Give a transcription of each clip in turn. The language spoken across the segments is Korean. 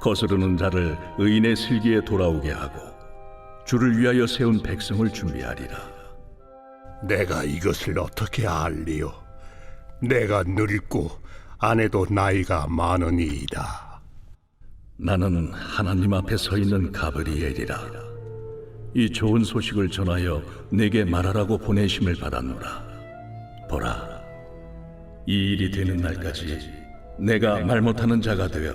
거스르는 자를 의인의 슬기에 돌아오게 하고 주를 위하여 세운 백성을 준비하리라. 내가 이것을 어떻게 알리요? 내가 늙고 아내도 나이가 많으니이다. 나는 하나님 앞에 서 있는 가브리엘이라. 이 좋은 소식을 전하여 내게 말하라고 보내심을 받았노라. 보라, 이 일이 되는 날까지 내가 말 못하는 자가 되어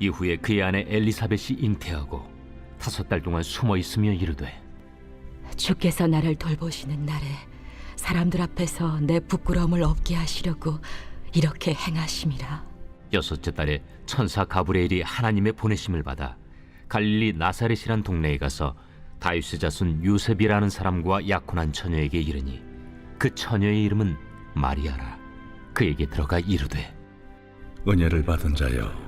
이후에 그의 아내 엘리사벳이 잉태하고 다섯 달 동안 숨어 있으며 이르되 주께서 나를 돌보시는 날에 사람들 앞에서 내 부끄러움을 없게 하시려고 이렇게 행하심이라. 여섯째 달에 천사 가브리엘이 하나님의 보내심을 받아 갈릴리 나사렛이란 동네에 가서 다윗의 자손 요셉이라는 사람과 약혼한 처녀에게 이르니 그 처녀의 이름은 마리아라 그에게 들어가 이르되 은혜를 받은 자여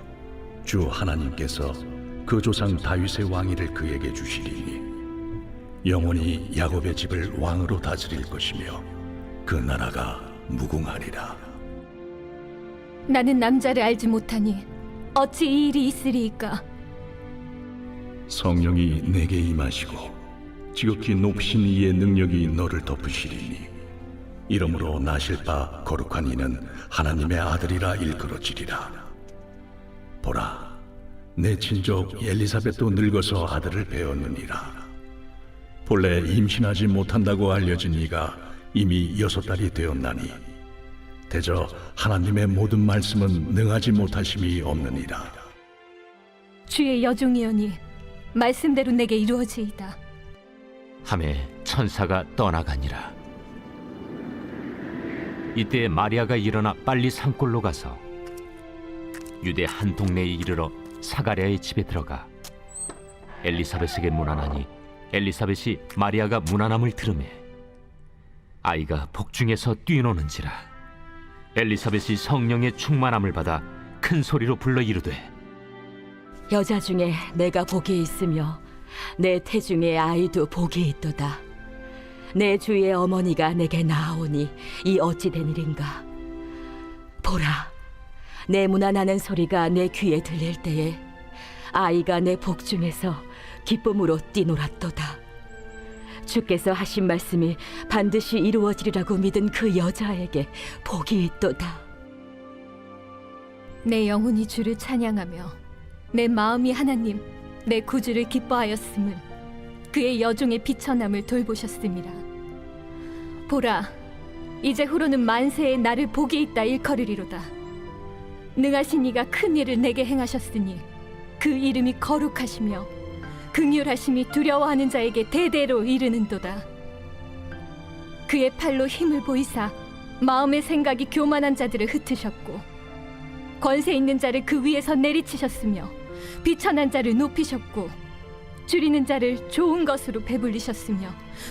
주 하나님께서 그 조상 다윗의 왕위를 그에게 주시리니 영원히 야곱의 집을 왕으로 다스릴 것이며 그 나라가 무궁하리라. 나는 남자를 알지 못하니 어찌 이 일이 있으리이까? 성령이 내게 임하시고 지극히 높으신 이의 능력이 너를 덮으시리니 이러므로 나실 바 거룩한 이는 하나님의 아들이라 일컬어지리라 보라 내 친족 엘리사벳도 늙어서 아들을 배웠느니라. 본래 임신하지 못한다고 알려진 이가 이미 여섯 달이 되었나니 대저 하나님의 모든 말씀은 능하지 못하심이 없느니라. 주의 여종이오니 말씀대로 내게 이루어지이다. 함에 천사가 떠나가니라. 이때 마리아가 일어나 빨리 산골로 가서 유대 한 동네에 이르러 사가랴의 집에 들어가 엘리사벳에게 문안하니 엘리사벳이 마리아가 무난함을 들으매 아이가 복중에서 뛰노는지라 엘리사벳이 성령의 충만함을 받아 큰 소리로 불러 이르되 여자 중에 내가 복이 있으며 내 태중에 아이도 복이 있도다. 내 주의 어머니가 내게 나아오니 이 어찌 된 일인가? 보라, 내 무난하는 소리가 내 귀에 들릴 때에 아이가 내 복중에서 기쁨으로 뛰놀았도다. 주께서 하신 말씀이 반드시 이루어지리라고 믿은 그 여자에게 복이 있도다. 내 영혼이 주를 찬양하며 내 마음이 하나님 내 구주를 기뻐하였음을 그의 여종의 비천함을 돌보셨습니다. 보라, 이제 후로는 만세에 나를 복이 있다 일컬으리로다. 능하신 이가 큰 일을 내게 행하셨으니 그 이름이 거룩하시며 긍휼하심이 두려워하는 자에게 대대로 이르는도다. 그의 팔로 힘을 보이사 마음의 생각이 교만한 자들을 흩으셨고 권세 있는 자를 그 위에서 내리치셨으며 비천한 자를 높이셨고 줄이는 자를 좋은 것으로 배불리셨으며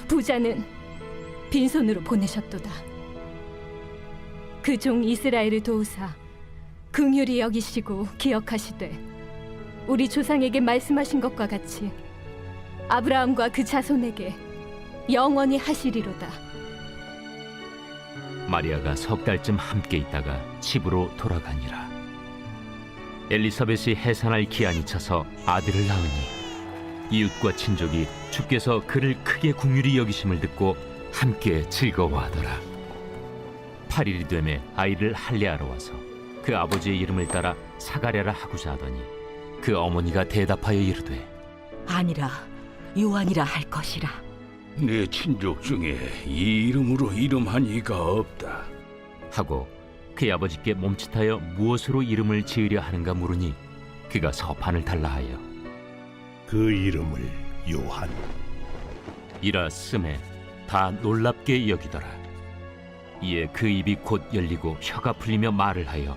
부자는 빈손으로 보내셨도다. 그 종 이스라엘을 도우사 긍휼히 여기시고 기억하시되 우리 조상에게 말씀하신 것과 같이 아브라함과 그 자손에게 영원히 하시리로다. 마리아가 석 달쯤 함께 있다가 집으로 돌아가니라. 엘리사벳이 해산할 기한이 차서 아들을 낳으니 이웃과 친족이 주께서 그를 크게 궁휼히 여기심을 듣고 함께 즐거워하더라. 8일이 되매 아이를 할례하러 와서 그 아버지의 이름을 따라 사가랴라 하고자 하더니 그 어머니가 대답하여 이르되 아니라 요한이라 할 것이라. 내 친족 중에 이 이름으로 이름한 이가 없다. 하고 그의 아버지께 몸짓하여 무엇으로 이름을 지으려 하는가 물으니 그가 서판을 달라하여 그 이름을 요한. 이라 쓰매 다 놀랍게 여기더라. 이에 그 입이 곧 열리고 혀가 풀리며 말을 하여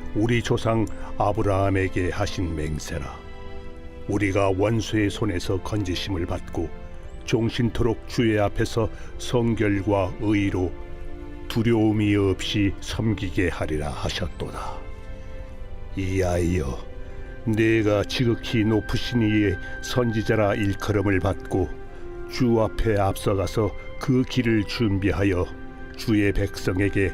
우리 조상 아브라함에게 하신 맹세라. 우리가 원수의 손에서 건지심을 받고 종신토록 주의 앞에서 성결과 의로 두려움이 없이 섬기게 하리라 하셨도다. 이하여 내가 지극히 높으신 이의 선지자라 일컬음을 받고 주 앞에 앞서가서 그 길을 준비하여 주의 백성에게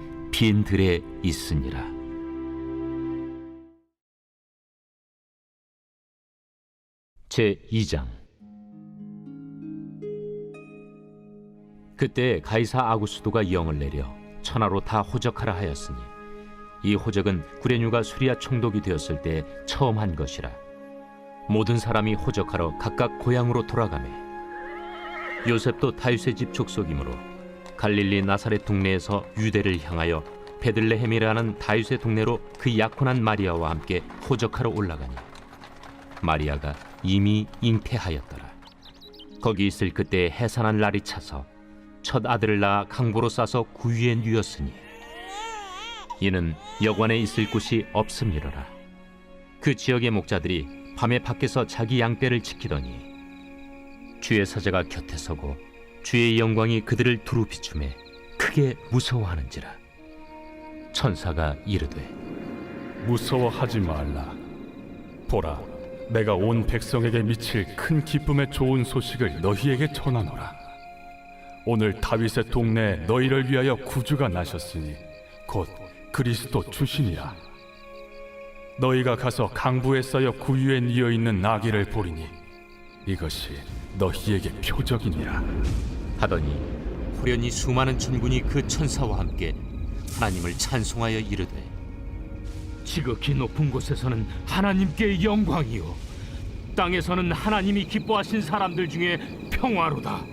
빈 들에 있으니라. 제 2장. 그때 가이사 아구스도가 영을 내려 천하로 다 호적하라 하였으니 이 호적은 구레뉴가 수리아 총독이 되었을 때 처음 한 것이라. 모든 사람이 호적하러 각각 고향으로 돌아가매. 요셉도 다윗의 집 족속이므로 갈릴리 나사렛 동네에서 유대를 향하여 베들레헴이라는 다윗의 동네로 그 약혼한 마리아와 함께 호적하러 올라가니 마리아가 이미 잉태하였더라. 거기 있을 그때 해산한 날이 차서 첫 아들을 낳아 강보로 싸서 구유에 누였으니 이는 여관에 있을 곳이 없음이로라. 그 지역의 목자들이 밤에 밖에서 자기 양떼를 지키더니 주의 사자가 곁에 서고 주의 영광이 그들을 두루 비춤에 크게 무서워하는지라 천사가 이르되 무서워하지 말라. 보라, 내가 온 백성에게 미칠 큰 기쁨의 좋은 소식을 너희에게 전하노라. 오늘 다윗의 동네에 너희를 위하여 구주가 나셨으니 곧 그리스도 주시니라. 너희가 가서 강부에 쌓여 구유에 뉘어 있는 나귀를 보리니 이것이 너희에게 표적이니라. 하더니 호련히 수많은 천군이 그 천사와 함께 하나님을 찬송하여 이르되 지극히 높은 곳에서는 하나님께 영광이요. 땅에서는 하나님이 기뻐하신 사람들 중에 평화로다.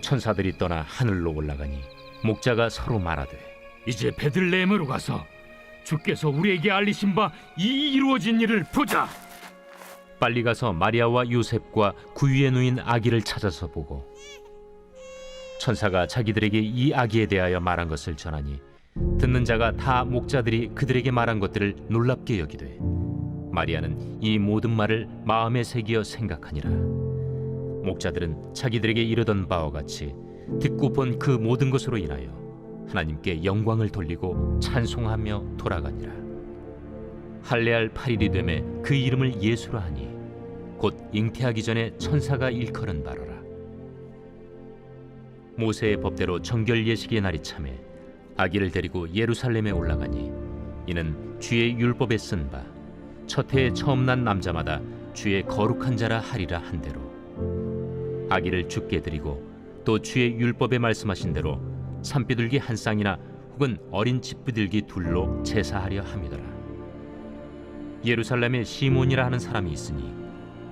천사들이 떠나 하늘로 올라가니 목자가 서로 말하되 이제 베들레헴으로 가서 주께서 우리에게 알리신 바 이 이루어진 일을 보자 빨리 가서 마리아와 요셉과 구유에 누인 아기를 찾아서 보고 천사가 자기들에게 이 아기에 대하여 말한 것을 전하니 듣는 자가 다 목자들이 그들에게 말한 것들을 놀랍게 여기되 마리아는 이 모든 말을 마음에 새기어 생각하니라. 목자들은 자기들에게 이르던 바와 같이 듣고 본 그 모든 것으로 인하여 하나님께 영광을 돌리고 찬송하며 돌아가니라. 할례할 8일이 되매 그 이름을 예수라 하니 곧 잉태하기 전에 천사가 일컬은 바로라. 모세의 법대로 정결 예식의 날이 참에 아기를 데리고 예루살렘에 올라가니 이는 주의 율법에 쓴 바 첫 해에 처음 난 남자마다 주의 거룩한 자라 하리라 한 대로. 아기를 죽게 드리고 또 주의 율법에 말씀하신 대로 산비둘기 한 쌍이나 혹은 어린 집비둘기 둘로 제사하려 함이더라. 예루살렘에 시몬이라 하는 사람이 있으니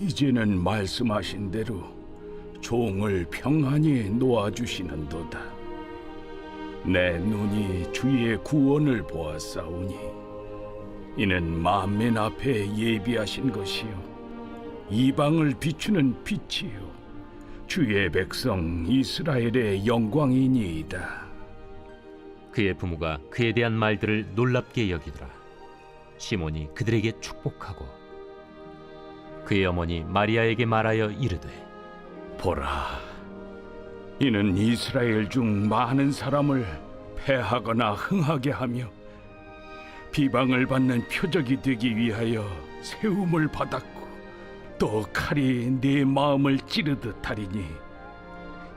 이제는 말씀하신 대로 종을 평안히 놓아주시는도다. 내 눈이 주의 구원을 보았사오니 이는 만민 앞에 예비하신 것이요 이방을 비추는 빛이요 주의 백성 이스라엘의 영광이니이다. 그의 부모가 그에 대한 말들을 놀랍게 여기더라. 시몬이 그들에게 축복하고 그의 어머니 마리아에게 말하여 이르되 보라, 이는 이스라엘 중 많은 사람을 패하거나 흥하게 하며 비방을 받는 표적이 되기 위하여 세움을 받았고 또 칼이 네 마음을 찌르듯 하리니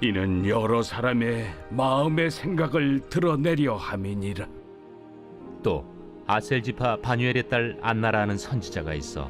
이는 여러 사람의 마음의 생각을 드러내려 함이니라. 또 아셀 지파 바뉴엘의 딸 안나라는 선지자가 있어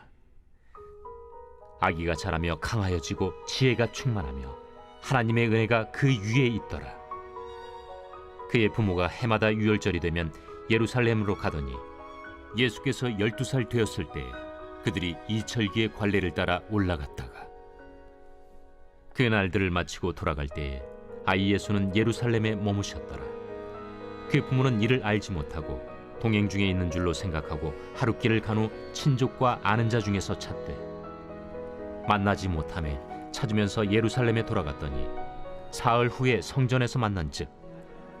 아기가 자라며 강하여지고 지혜가 충만하며 하나님의 은혜가 그 위에 있더라. 그의 부모가 해마다 유월절이 되면 예루살렘으로 가더니 예수께서 열두 살 되었을 때에 그들이 이철기의 관례를 따라 올라갔다가 그 날들을 마치고 돌아갈 때에 아이 예수는 예루살렘에 머무셨더라. 그 부모는 이를 알지 못하고 동행 중에 있는 줄로 생각하고 하룻길을 간 후 친족과 아는 자 중에서 찾되 만나지 못함에 찾으면서 예루살렘에 돌아갔더니 사흘 후에 성전에서 만난즉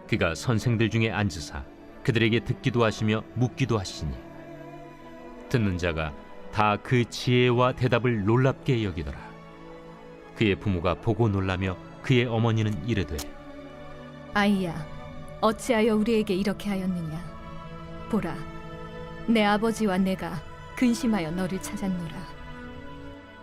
그가 선생들 중에 앉으사 그들에게 듣기도 하시며 묻기도 하시니 듣는 자가 다 그 지혜와 대답을 놀랍게 여기더라. 그의 부모가 보고 놀라며 그의 어머니는 이르되 아이야, 어찌하여 우리에게 이렇게 하였느냐? 보라 내 아버지와 내가 근심하여 너를 찾았노라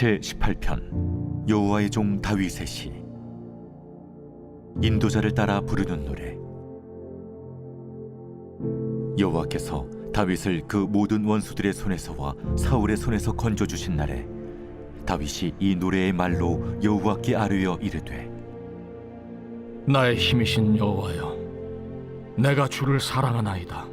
제 18편 여호와의 종 다윗의 시. 인도자를 따라 부르는 노래. 여호와께서 다윗을 그 모든 원수들의 손에서와 사울의 손에서 건져 주신 날에 다윗이 이 노래의 말로 여호와께 아뢰어 이르되 나의 힘이신 여호와여, 내가 주를 사랑하나이다.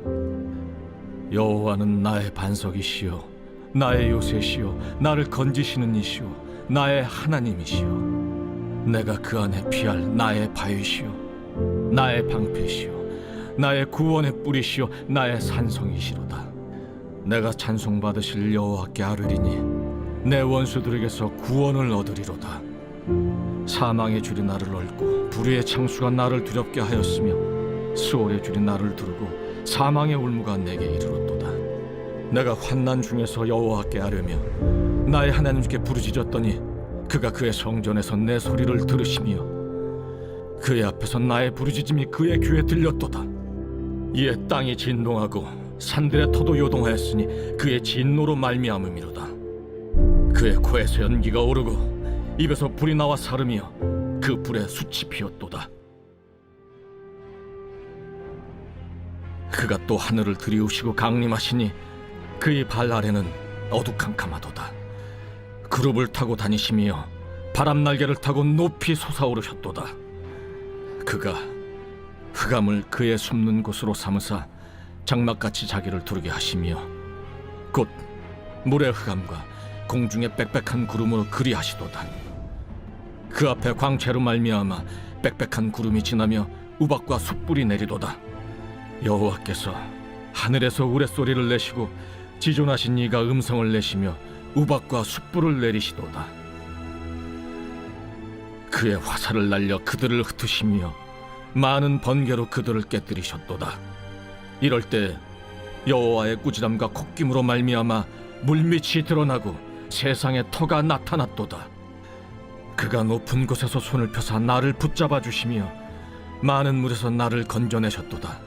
여호와는 나의 반석이시요, 나의 요새시요, 나를 건지시는 이시요, 나의 하나님이시요. 내가 그 안에 피할 나의 바위시요, 나의 방패시요, 나의 구원의 뿌리시요, 나의 산성이시로다. 내가 찬송 받으실 여호와께 아뢰리니 내 원수들에게서 구원을 얻으리로다. 사망의 줄이 나를 얽고 불의의 창수가 나를 두렵게 하였으며 수월의 줄이 나를 두르고 사망의 울무가 내게 이르렀도다 내가 환난 중에서 여호와께 아뢰며 나의 하나님께 부르짖었더니 그가 그의 성전에서 내 소리를 들으시며 그의 앞에서 나의 부르짖음이 그의 귀에 들렸도다 이에 땅이 진동하고 산들의 터도 요동하였으니 그의 진노로 말미암음이로다 그의 코에서 연기가 오르고 입에서 불이 나와 사르며 그 불에 숯이 피었도다. 그가 또 하늘을 들이우시고 강림하시니 그의 발 아래는 어두캄캄하도다. 그룹을 타고 다니시며 바람 날개를 타고 높이 솟아오르셨도다. 그가 흑암을 그의 숨는 곳으로 삼으사 장막같이 자기를 두르게 하시며 곧 물의 흑암과 공중의 빽빽한 구름으로 그리하시도다. 그 앞에 광채로 말미암아 빽빽한 구름이 지나며 우박과 숯불이 내리도다. 여호와께서 하늘에서 우레소리를 내시고 지존하신 이가 음성을 내시며 우박과 숯불을 내리시도다. 그의 화살을 날려 그들을 흩으시며 많은 번개로 그들을 깨뜨리셨도다. 이럴 때 여호와의 꾸지람과 콧김으로 말미암아 물밑이 드러나고 세상에 터가 나타났도다. 그가 높은 곳에서 손을 펴사 나를 붙잡아 주시며 많은 물에서 나를 건져내셨도다.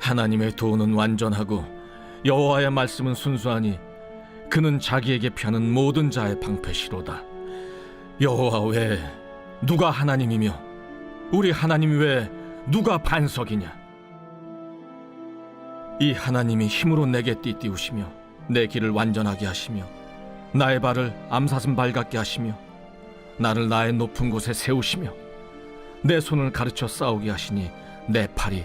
하나님의 도는 완전하고 여호와의 말씀은 순수하니 그는 자기에게 피하는 모든 자의 방패시로다. 여호와 외에 누가 하나님이며 우리 하나님 외에 누가 반석이냐? 이 하나님이 힘으로 내게 띠띠우시며 내 길을 완전하게 하시며 나의 발을 암사슴 발 같게 하시며 나를 나의 높은 곳에 세우시며 내 손을 가르쳐 싸우게 하시니 내 팔이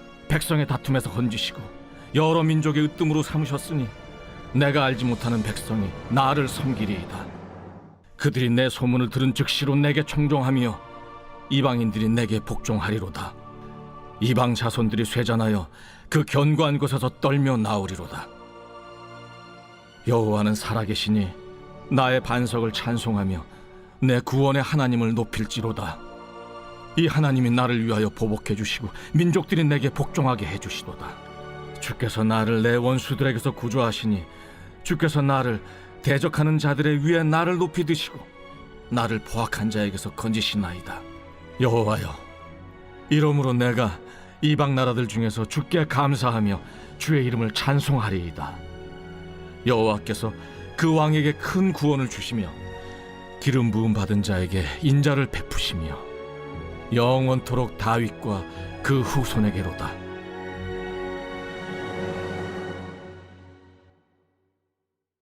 백성의 다툼에서 건지시고 여러 민족의 으뜸으로 삼으셨으니 내가 알지 못하는 백성이 나를 섬기리이다. 그들이 내 소문을 들은 즉시로 내게 청종하며 이방인들이 내게 복종하리로다. 이방 자손들이 쇠잔하여 그 견고한 곳에서 떨며 나오리로다. 여호와는 살아계시니 나의 반석을 찬송하며 내 구원의 하나님을 높일지로다. 이 하나님이 나를 위하여 보복해 주시고 민족들이 내게 복종하게 해 주시도다. 주께서 나를 내 원수들에게서 구조하시니 주께서 나를 대적하는 자들의 위에 나를 높이 드시고 나를 포악한 자에게서 건지시나이다. 여호와여, 이러므로 내가 이방 나라들 중에서 주께 감사하며 주의 이름을 찬송하리이다. 여호와께서 그 왕에게 큰 구원을 주시며 기름 부음 받은 자에게 인자를 베푸시며 영원토록 다윗과 그 후손에게로다.